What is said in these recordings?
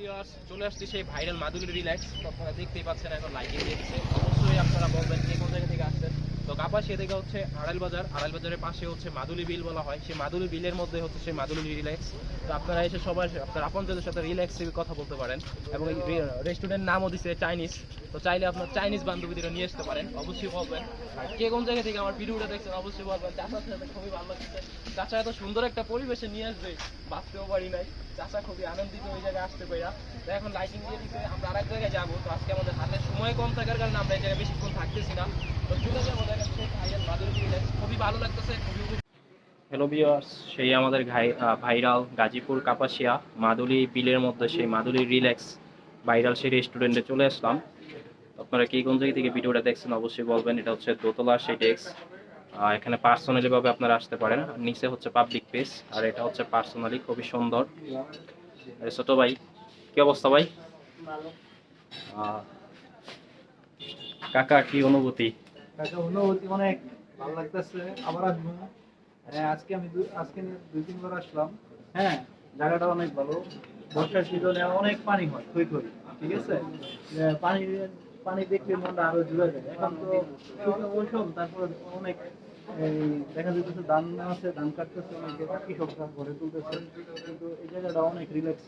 Viewers চলে আসছি সেই ভাইরাল মাদুলি রিল্যাক্স আপনারা দেখতেই পাচ্ছেন এখন লাইটিং দিচ্ছে। অবশ্যই আপনারা বলবেন কে কোন জায়গা থেকে আসছেন তো কাপাসিয়া থেকে হচ্ছে আড়াইল বাজার। আড়াইল বাজারের পাশে হচ্ছে মাদুলি বিল বলা হয়। সেই মাদুলি বিলের মধ্যে হচ্ছে সেই মাদুলি রিল্যাক্স তো আপনারা এসে সবাই, আপনার আপনজনদের সাথে রিল্যাক্সে কথা বলতে পারেন। এবং এই রেস্টুরেন্টের নামও দিচ্ছে চাইনিজ তো চাইলে আপনার চাইনিজ বান্ধবীদের নিয়ে আসতে পারেন। অবশ্যই বলবেন। আর কে কোন জায়গা থেকে আমার ভিডিওটা দেখছেন, অবশ্যই বলবেন। চাচার সাথে খুবই ভালো লাগছে। চাচা এত সুন্দর একটা পরিবেশে নিয়ে আসবে। বাঁচতেও পারি নাই। চাচা খুবই আনন্দিত ওই জায়গায় আসতে পাইরা তো এখন লাইটিং দিয়ে দিতে আমরা আরেক জায়গায় যাব। তো আজকে আমাদের হাতে সময় কম থাকার কারণে আমরা এই জায়গায় বেশিক্ষণ থাকতেছি না। তো চলে যাব দেখা যাচ্ছে ভাইয়ার মাদুরি রিল্যাক্স খুবই ভালো লাগতেছে খুবই হ্যালো ভিউয়ার্স সেই আমাদের ঘাই- ভাইরাল গাজীপুর কাপাসিয়া মাদুলি বিলের মধ্যে সেই মাদুলি রিল্যাক্স ভাইরাল সেই রেস্টুরেন্টে চলে আসলাম। আপনারা কি কোন জায়গা থেকে ভিডিওটা দেখছেন অবশ্যই বলবেন এটা হচ্ছে দোতলা সেই ডেস্ক এখানে পার্সোনালিভাবে আপনারা আসতে পারেন। নিচে হচ্ছে পাবলিক প্লেস আর এটা হচ্ছে পার্সোনালি খুবই সুন্দর। আরে ছোট ভাই কি অবস্থা ভাই? কাকা, কি অনুভূতি? কাকা, অনুভূতি অনেক ভালো লাগতেছে, আবার আসব হ্যাঁ আজকে আমি আজকে দুই তিনবার আসলাম। হ্যাঁ জায়গাটা অনেক ভালো। বর্ষার সিজনে অনেক পানি হয়, থই থই, ঠিক আছে? পানি পানি দেখলে মনটা আরও জুড়ে যায়। এখন তো মৌসুম, তারপর অনেক দেখা যাচ্ছে ধান আছে, ধান কাটতেছে অনেকে কৃষকরা ঘরে তুলতেছে। কিন্তু এই জায়গাটা অনেক রিল্যাক্স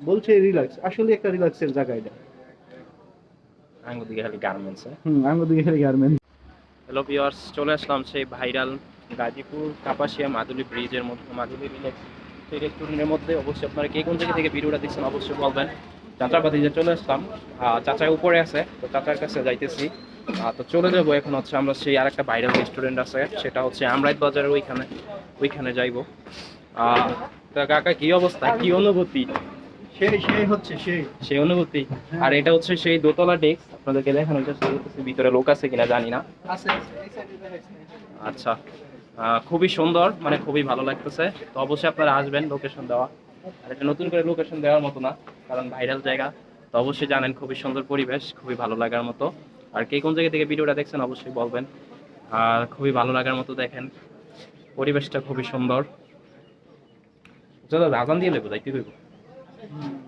বলছে রিল্যাক্স আসলে একটা রিল্যাক্সের জায়গা এটা। খালি গার্মেন্টস হুম হ্যালো ভিউয়ার্স চলে আসলাম সেই ভাইরাল গাজীপুর কাপাসিয়া মাদুলি ব্রিজের মধ্যে মাদুলি রিল্যাক্স সেই রেস্টুরেন্টের মধ্যে। অবশ্যই আপনারা কে কোন জায়গা থেকে ভিডিওটা দেখছেন অবশ্যই বলবেন। চাচার বাতিতে চলে আসলাম। আহ, চাচা উপরে আছে তো চাচার কাছে যাইতেছি। আহ, তো চলে যাব এখন হচ্ছে আমরা সেই আরেকটা ভাইরাল রেস্টুরেন্ট আছে সেটা হচ্ছে আমরাইত বাজারের ওইখানে ওইখানে যাইবো। আহ, তা কাকা কি অবস্থা? কি অনুভূতি? সেই সেই হচ্ছে সেই সেই অনুভূতি। আর এটা হচ্ছে সেই দোতলা ডেস্ক আপনাদেরকে দেখানো ভিতরে লোক আছে কিনা জানি না। আচ্ছা। খুবই সুন্দর মানে খুবই ভালো লাগতেছে। তো অবশ্যই আপনারা আসবেন লোকেশন দেওয়া। আর এটা নতুন করে লোকেশন দেওয়ার মতো না কারণ ভাইরাল জায়গা। তো অবশ্যই জানেন খুবই সুন্দর পরিবেশ খুবই ভালো লাগার মতো। আর কে কোন জায়গা থেকে ভিডিওটা দেখছেন অবশ্যই বলবেন। আর খুবই ভালো লাগার মতো দেখেন। পরিবেশটা খুবই সুন্দর। দাদা আজান দিয়ে লেবো যাইতে দেবো। Mm-hmm.